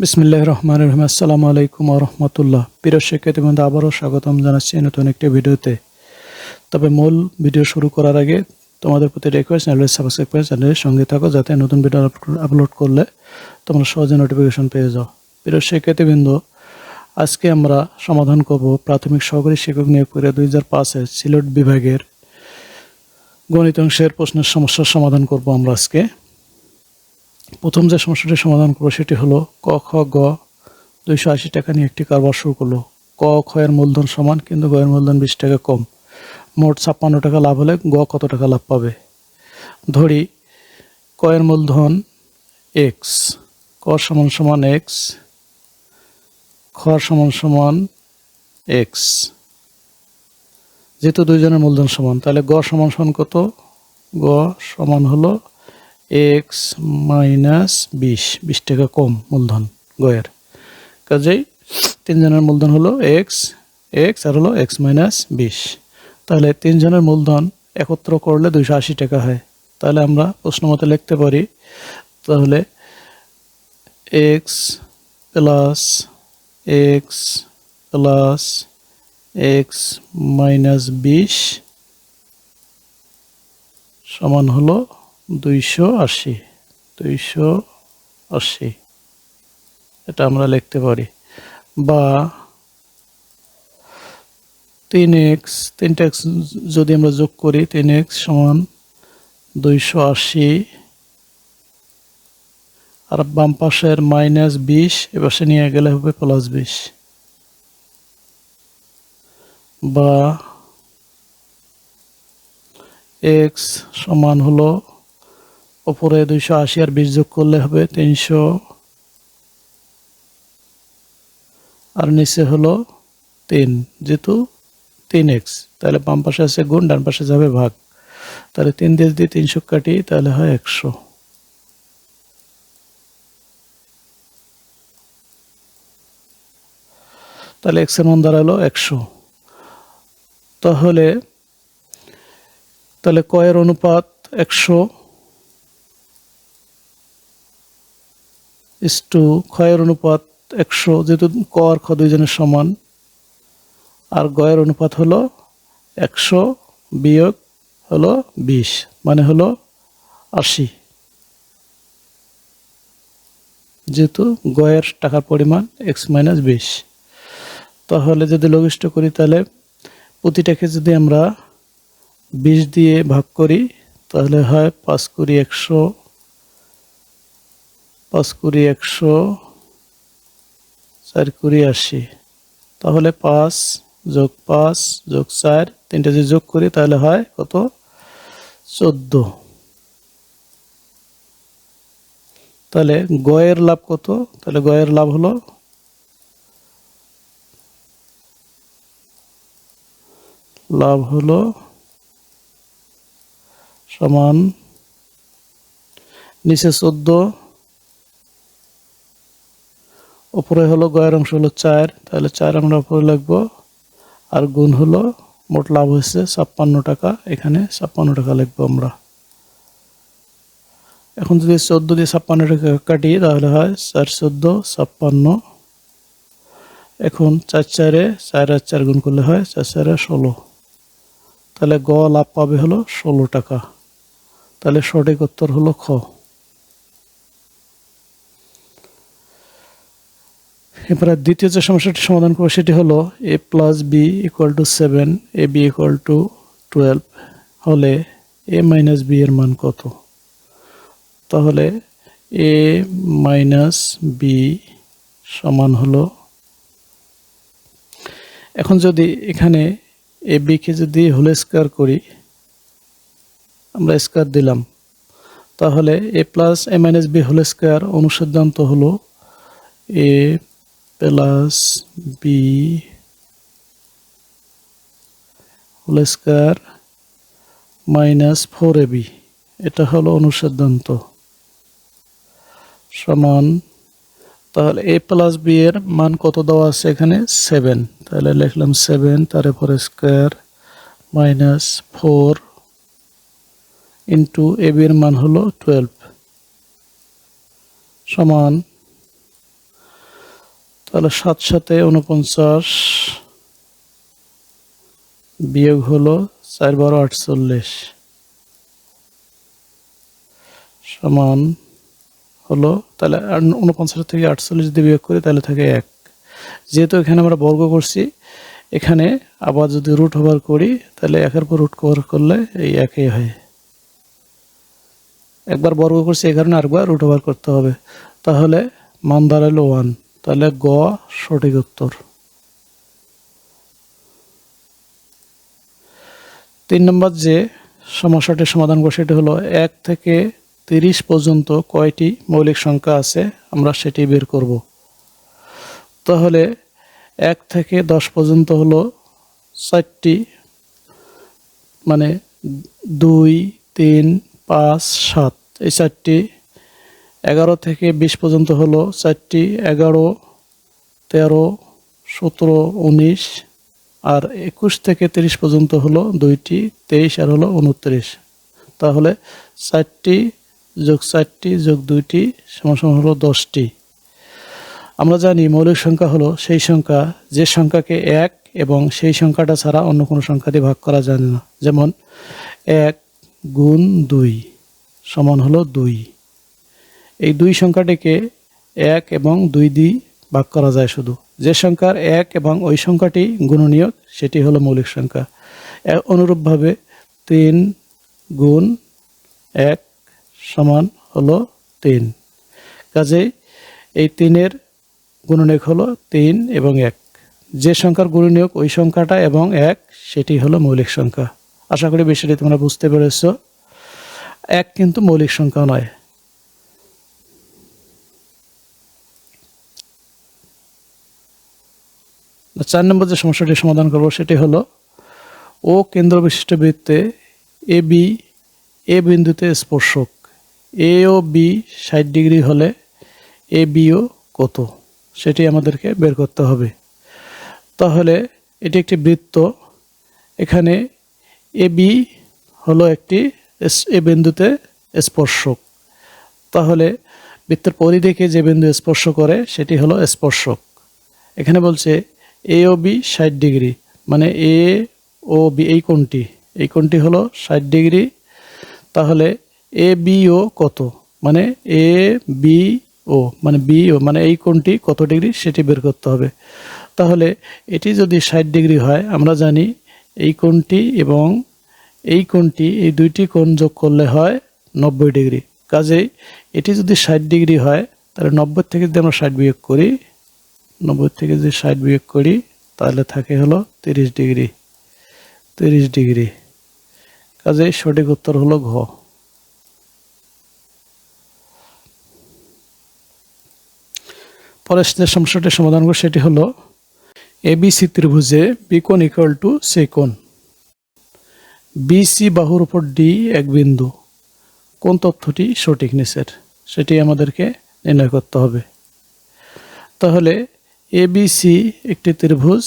বিসমিল্লাহ রহমান রহিম। আসসালামু আলাইকুম রহমতুল্লাহ। প্রিয় শিক্ষার্থী বন্ধু আবারও স্বাগতম জানাচ্ছি নতুন একটি ভিডিওতে। তবে মূল ভিডিও শুরু করার আগে তোমাদের প্রতি রিকোয়েস্ট চ্যানেলের সাবস্ক্রাইব করে চ্যানেলের সঙ্গে থাকো যাতে নতুন ভিডিও আপলোড করলে তোমরা সহজে নোটিফিকেশন পেয়ে যাও। প্রিয় শিক্ষার্থীবৃন্দ আজকে আমরা সমাধান করব প্রাথমিক সহকারী শিক্ষক নিয়োগ করে দুই হাজার পাঁচের সিলেট বিভাগের গণিত অংশের প্রশ্নের সমস্যার সমাধান করব আমরা আজকে। প্রথম যে সমস্যাটি সমাধান করব সেটি হলো ক, খ, গ দুইশো আশি টাকা নিয়ে একটি কারবার শুরু করল। ক, খ এর মূলধন সমান, কিন্তু গ এর মূলধন বিশ টাকা কম। মোট ছাপ্পান্ন টাকা লাভ হলে গ কত টাকা লাভ পাবে? ধরি, ক এর মূলধন এক্স ক সমান সমান এক্স খ সমান সমান এক্স যেহেতু দুইজনের মূলধন সমান, তাহলে গ সমান সমান কত? গ সমান হলো এক্স মাইনাস বিশ বিশ টাকা কম মূলধন গয়ের। কাজেই তিনজনের মূলধন হলো এক্স এক্স আর হলো এক্স মাইনাস বিশ। তাহলে তিনজনের মূলধন একত্র করলে দুইশো আশি টাকা হয়। তাহলে আমরা প্রশ্ন মতো লিখতে পারি, তাহলে x plus x plus x minus বিশ সমান হলো দুইশো আশি দুইশো আশি। এটা আমরা লিখতে পারি। বা তিন এক্স তিনটা এক্স যদি আমরা যোগ করি, তিন এক্স সমান দুইশো আশি। আর বাম পাশের মাইনাস বিশ এপাশে নিয়ে গেলে হবে প্লাস বিশ। বা এক্স সমান হলো ওপরে দুইশো আশি আর বিশ যোগ করলে হবে তিনশো। আর নিচে হলো তিন, যেহেতু তিন এক্স, তাহলে বাম পাশে আছে গুণ, ডান পাশে যাবে ভাগ। তাহলে তিন দিয়ে যদি তিনশো কাটি, তাহলে হয় একশো। তাহলে এক্সের মান দাঁড়াল একশো। তাহলে তাহলে কয়ের অনুপাত একশো ইস টু ক্ষয়ের অনুপাত একশো, যেহেতু ক আর খ দুইজনের সমান, আর গয়ের অনুপাত হলো একশো, বিয়োগ হলো বিশ মানে হলো আশি। যেহেতু গয়ের টাকার পরিমাণ এক্স মাইনাস বিশ। তাহলে যদি লঘিষ্ঠ করি, তাহলে প্রতিটাকে যদি আমরা বিশ দিয়ে ভাগ করি, তাহলে হয় পাঁচ কুড়ি একশো পাঁচ কুড়ি একশো, চার কুড়ি আশি। তাহলে পাঁচ যোগ পাঁচ যোগ চার, তিনটা যদি যোগ করি তাহলে হয় কত? চোদ্দ। তাহলে গয়ের লাভ কত? তাহলে গয়ের লাভ হলো লাভ হলো সমান নিচে চোদ্দ উপরে হলো গয়ের অংশ হলো চার, তাহলে চার আমরা উপরে লিখব। আর গুণ হলো মোট লাভ হয়েছে ছাপ্পান্ন টাকা, এখানে ছাপ্পান্ন টাকা লিখব আমরা। এখন যদি চোদ্দ দিয়ে ছাপ্পান্ন টাকা কাটি, তাহলে হয় চার চোদ্দ, ছাপ্পান্ন। এখন চার চারে, চার আর চার গুণ করলে হয় চার চারে ষোলো। তাহলে গ লাভ পাবে হলো ষোলো টাকা। তাহলে সঠিক উত্তর হলো খ। এবারে দ্বিতীয় যে সমস্যাটি সমাধান করব সেটি হলো a plus b equal to seven a b equal to twelve হলে এ মাইনাস বি এর মান কত? তাহলে এ মাইনাস বি সমান হলো, এখন যদি এখানে এ বিকে যদি হোল স্কোয়ার করি, আমরা স্কোয়ার দিলাম, তাহলে a plus a minus b whole square অনুসিদ্ধান্ত হলো a plus b whole square minus four a b এটা হলো অনুসিদ্ধান্ত সমান, তাহলে এ প্লাস বি এর মান কত দেওয়া আছে এখানে? সেভেন তাহলে লিখলাম সেভেন তার উপর square minus four into a b এর মান হলো টুয়েলভ সমান তাহলে সাত সাথে উনপঞ্চাশ বিয়োগ হলো চার বারো আটচল্লিশ। সমান হলো, তাহলে উনপঞ্চাশ থেকে আটচল্লিশ দিয়ে বিয়োগ করি, তাহলে থাকে এক। যেহেতু এখানে আমরা বর্গ করছি, এখানে আবার যদি রুট ওভার করি, তাহলে একের পর রুট কভার করলে এই একই হয়। একবার বর্গ করছি এই কারণে আরেকবার রুট ওভার করতে হবে। তাহলে মান দাঁড়াল ওয়ান তাহলে গ সঠিক উত্তর। তিন নম্বর যে সমস্যাটির সমাধান করছে, সেটি হলো এক থেকে তিরিশ পর্যন্ত কয়টি মৌলিক সংখ্যা আছে, আমরা সেটি বের করব। তাহলে এক থেকে দশ পর্যন্ত হলো চারটি মানে দুই, তিন, পাঁচ, সাত, এই চারটি এগারো থেকে বিশ পর্যন্ত হলো, চারটি এগারো, তেরো, সতেরো, উনিশ, আর একুশ থেকে তিরিশ পর্যন্ত হলো, দুইটি, তেইশ, আর হলো উনত্রিশ। তাহলে চারটি যোগ চারটি যোগ দুইটি সমান হলো দশটি। আমরা জানি মৌলিক সংখ্যা হলো সেই সংখ্যা, যে সংখ্যাকে এক এবং সেই সংখ্যাটা ছাড়া অন্য কোনো সংখ্যা দিয়ে ভাগ করা যায় না। যেমন এক গুণ দুই সমান হলো দুই। এই দুই সংখ্যাটিকে এক এবং দুই দিয়ে ভাগ করা যায় শুধু। যে সংখ্যার এক এবং ওই সংখ্যাটি গুণনীয়ক, সেটি হলো মৌলিক সংখ্যা। অনুরূপভাবে তিন গুণ এক সমান হলো তিন। কাজেই এই তিনের গুণনীয়ক হলো তিন এবং এক। যে সংখ্যার গুণনীয়ক, ওই সংখ্যাটা এবং এক, সেটি হলো মৌলিক সংখ্যা। আশা করি বিষয়টি তোমরা বুঝতে পেরেছ। এক কিন্তু মৌলিক সংখ্যা নয়। চার নম্বর যে সমস্যাটি সমাধান করব সেটি হলো, ও কেন্দ্র বিশিষ্ট বৃত্তে এ বি, এ বিন্দুতে স্পর্শক, এ ও বি ষাট ডিগ্রি হলে এ বিও কত? সেটি আমাদেরকে বের করতে হবে। তাহলে এটি একটি বৃত্ত, এখানে এ বি হলো একটি এ বিন্দুতে স্পর্শক। তাহলে বৃত্তের পরিধিকে যে বিন্দু স্পর্শ করে সেটি হলো স্পর্শক। এখানে বলছে এ ও বি ষাট ডিগ্রি। মানে এ ও বি এই কোণটি। এই কোণটি হলো ষাট ডিগ্রি। তাহলে এ বি ও কত? মানে এ বি ও মানে বি ও মানে এই কোণটি কত ডিগ্রি সেটি বের করতে হবে। তাহলে এটি যদি ষাট ডিগ্রি হয়, আমরা জানি এই কোণটি এবং এই কোণটি, এই দুইটি কোণ যোগ করলে হয় নব্বই ডিগ্রি। কাজেই এটি যদি ষাট ডিগ্রি হয়, তাহলে নব্বই থেকে যদি আমরা ষাট বিয়োগ করি নব্বই থেকে যদি ষাট বিয়োগ করি, তাহলে থাকে হলো তিরিশ ডিগ্রি। তিরিশ ডিগ্রি। কাজে সঠিক উত্তর হলো ঘ। পরের সমস্যাটি সমাধান করব, সেটি হলো এবিসি ত্রিভুজে বিকোণ ইকুয়াল টু সেকোণ বিসি বাহুর উপর ডি এক বিন্দু। কোন তথ্যটি সঠিক নিচের, সেটি আমাদেরকে নির্ণয় করতে হবে। তাহলে এবিসি একটি ত্রিভুজ।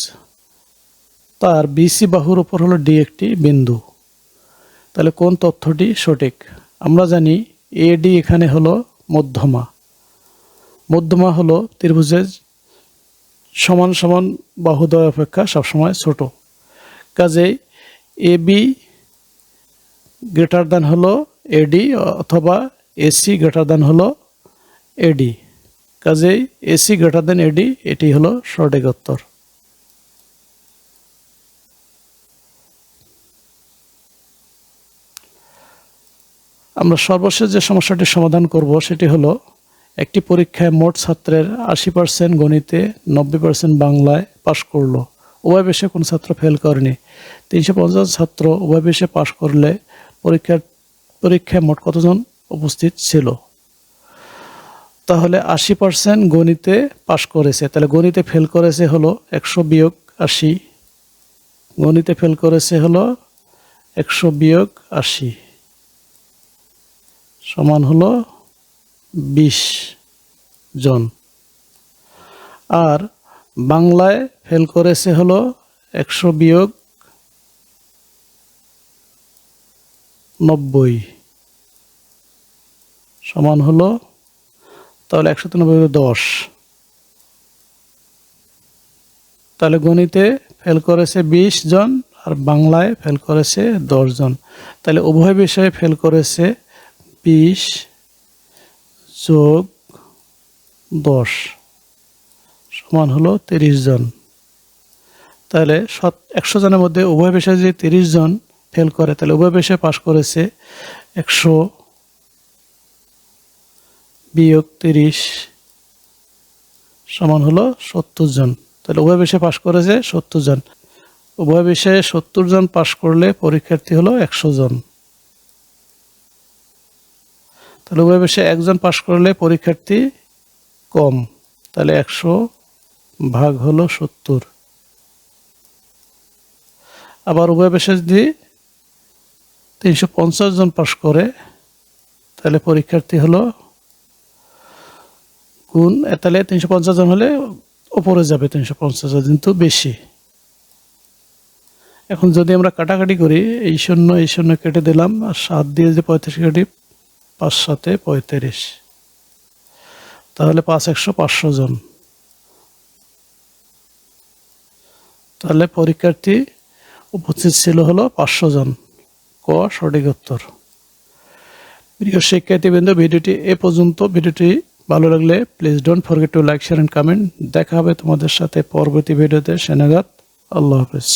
তার বিসি বাহুর উপর হলো ডি একটি বিন্দু। তাহলে কোন তথ্যটি সঠিক? আমরা জানি এডি এখানে হলো মধ্যমা। মধ্যমা হলো ত্রিভুজের সমান সমান বাহুদ্বয় অপেক্ষা সবসময় ছোট। কাজেই এ বি গ্রেটার দ্যান হলো এডি অথবা এসি গ্রেটার দ্যান হলো এডি কাজেই এসি গ্রেটার দ্যান এডি এটি হলো সঠিক উত্তর। আমরা সর্বশেষ যে সমস্যাটির সমাধান করব, সেটি হলো একটি পরীক্ষায় মোট ছাত্রের আশি পার্সেন্ট গণিতে, নব্বই পার্সেন্ট বাংলায় পাশ করল। উভয় বেশে কোন ছাত্র ফেল করেনি। তিনশো পঞ্চাশ ছাত্র উভয় বেশে পাশ করলে পরীক্ষার, পরীক্ষায় মোট কতজন উপস্থিত ছিল? তাহলে আশি পার্সেন্ট গণিতে পাশ করেছে। তাহলে গণিতে ফেল করেছে হলো একশো বিয়োগ আশি। গণিতে ফেল করেছে হলো একশো বিয়োগ আশি। সমান হলো বিশ জন। আর বাংলায় ফেল করেছে হলো একশো বিয়োগ নব্বই। সমান হলো তাহলে একশো নব্বই দশ। তাহলে গণিতে ফেল করেছে বিশ জন আর বাংলায় ফেল করেছে জন। তাহলে উভয় বিষয়ে ফেল করেছে বিশ যোগ দশ সমান হলো তিরিশ জন। তাহলে সৎ একশো জনের মধ্যে উভয় বিষয়ে যদি তিরিশ জন ফেল করে, তাহলে উভয় বিষয়ে পাশ করেছে একশো বিয়োগ তিরিশ সমান হলো সত্তর জন। তাহলে উভয় বিষয়ে পাশ করেছে সত্তর জন। উভয় বিষয়ে সত্তর জন পাশ করলে পরীক্ষার্থী হলো একশো জন। তাহলে উভয় বিষয়ে একজন পাশ করলে পরীক্ষার্থী কম। তাহলে একশো ভাগ হলো সত্তর। আবার উভয় বিষয়ে যদি তিনশো পঞ্চাশ জন পাশ করে, তাহলে পরীক্ষার্থী হলো গুণ তাহলে তিনশো পঞ্চাশ জন হলে ওপরে যাবে তিনশো পঞ্চাশ জন, কিন্তু বেশি। এখন যদি আমরা কাটাকাটি করি, এই শূন্য এই শূন্য কেটে দিলাম, আর সাত দিয়ে যে পঁয়ত্রিশ কাটি পাঁচ সাথে পঁয়ত্রিশ। তাহলে পাঁচ, একশো পাঁচশো জন। তাহলে পরীক্ষার্থী উপস্থিত ছিল হলো পাঁচশো জন, ক সঠিক উত্তর। প্রিয় শিক্ষার্থীবৃন্দ, ভিডিওটি এ পর্যন্ত। ভিডিওটি ভালো লাগলে please don't forget to like share and comment দেখা হবে তোমাদের সাথে পরবর্তী ভিডিওতে। সেনাগাত, আল্লাহ হাফেজ।